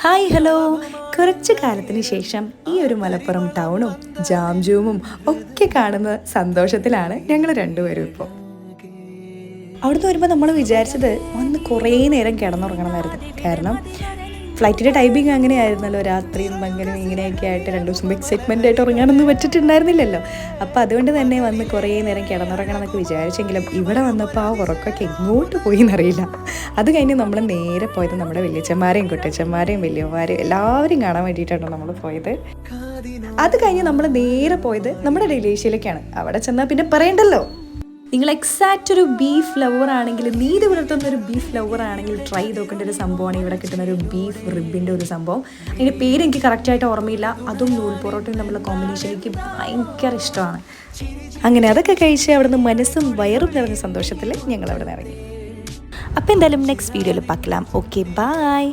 Hi hello. കുറച്ച് കാലത്തിന് ശേഷം ഈ ഒരു മലപ്പുറം ടൗണും ജാംജൂമും ഒക്കെ കാണുന്ന സന്തോഷത്തിലാണ് ഞങ്ങൾ രണ്ടുപേരും ഇപ്പോൾ അവിടുന്ന് വരുമ്പോൾ നമ്മൾ വിചാരിച്ചത് ഒന്ന് കുറേ നേരം കിടന്നുറങ്ങണമായിരുന്നു. കാരണം ഫ്ലൈറ്റിന്റെ ടൈമിങ് അങ്ങനെയായിരുന്നല്ലോ. രാത്രിയും അങ്ങനെ ഇങ്ങനെയൊക്കെ ആയിട്ട് രണ്ട് ദിവസം എക്സൈറ്റ്മെന്റ് ആയിട്ട് ഉറങ്ങാനൊന്നും പറ്റിയിട്ടുണ്ടായിരുന്നില്ലല്ലോ. അപ്പോൾ അതുകൊണ്ട് തന്നെ വന്ന് കുറേ നേരം കിടന്നുറങ്ങണം എന്നൊക്കെ വിചാരിച്ചെങ്കിലും ഇവിടെ വന്നപ്പോൾ ആ ഉറക്കമൊക്കെ എങ്ങോട്ട് പോയി എന്നറിയില്ല അത് കഴിഞ്ഞ് നമ്മൾ നേരെ പോയത് നമ്മുടെ വലിയച്ചന്മാരെയും കുട്ടച്ചന്മാരെയും വലിയമാരെയും എല്ലാവരും കാണാൻ വേണ്ടിയിട്ടാണ് നമ്മൾ പോയത്. അത് കഴിഞ്ഞ് നമ്മൾ നേരെ പോയത് നമ്മുടെ ഡൽഹിയിലേക്കാണ് അവിടെ ചെന്നാൽ പിന്നെ പറയണ്ടല്ലോ. നിങ്ങൾ എക്സാക്റ്റ് ഒരു ബീഫ് ലവർ ആണെങ്കിൽ നീതി പുലർത്തുന്ന ഒരു ബീഫ് ലവർ ആണെങ്കിൽ ട്രൈ ചെയ്ത് നോക്കേണ്ട ഒരു സംഭവമാണ്. ഇവിടെ കിട്ടുന്ന ഒരു ബീഫ് റിബിന്റെ ഒരു സംഭവം. അതിന്റെ പേര് എനിക്ക് കറക്റ്റായിട്ട് ഓർമ്മയില്ല. അതും നൂൽ പൊറോട്ടയും തമ്മിലുള്ള കോമ്പിനേഷൻ എനിക്ക് ഭയങ്കര ഇഷ്ടമാണ്. അങ്ങനെ അതൊക്കെ കഴിച്ച് അവിടുന്ന് മനസ്സും വയറും നിറഞ്ഞ സന്തോഷത്തിൽ ഞങ്ങൾ അവിടെ ഇറങ്ങി അപ്പോൾ എന്തായാലും നെക്സ്റ്റ് വീഡിയോയിൽ പാക്കലാം. Okay bye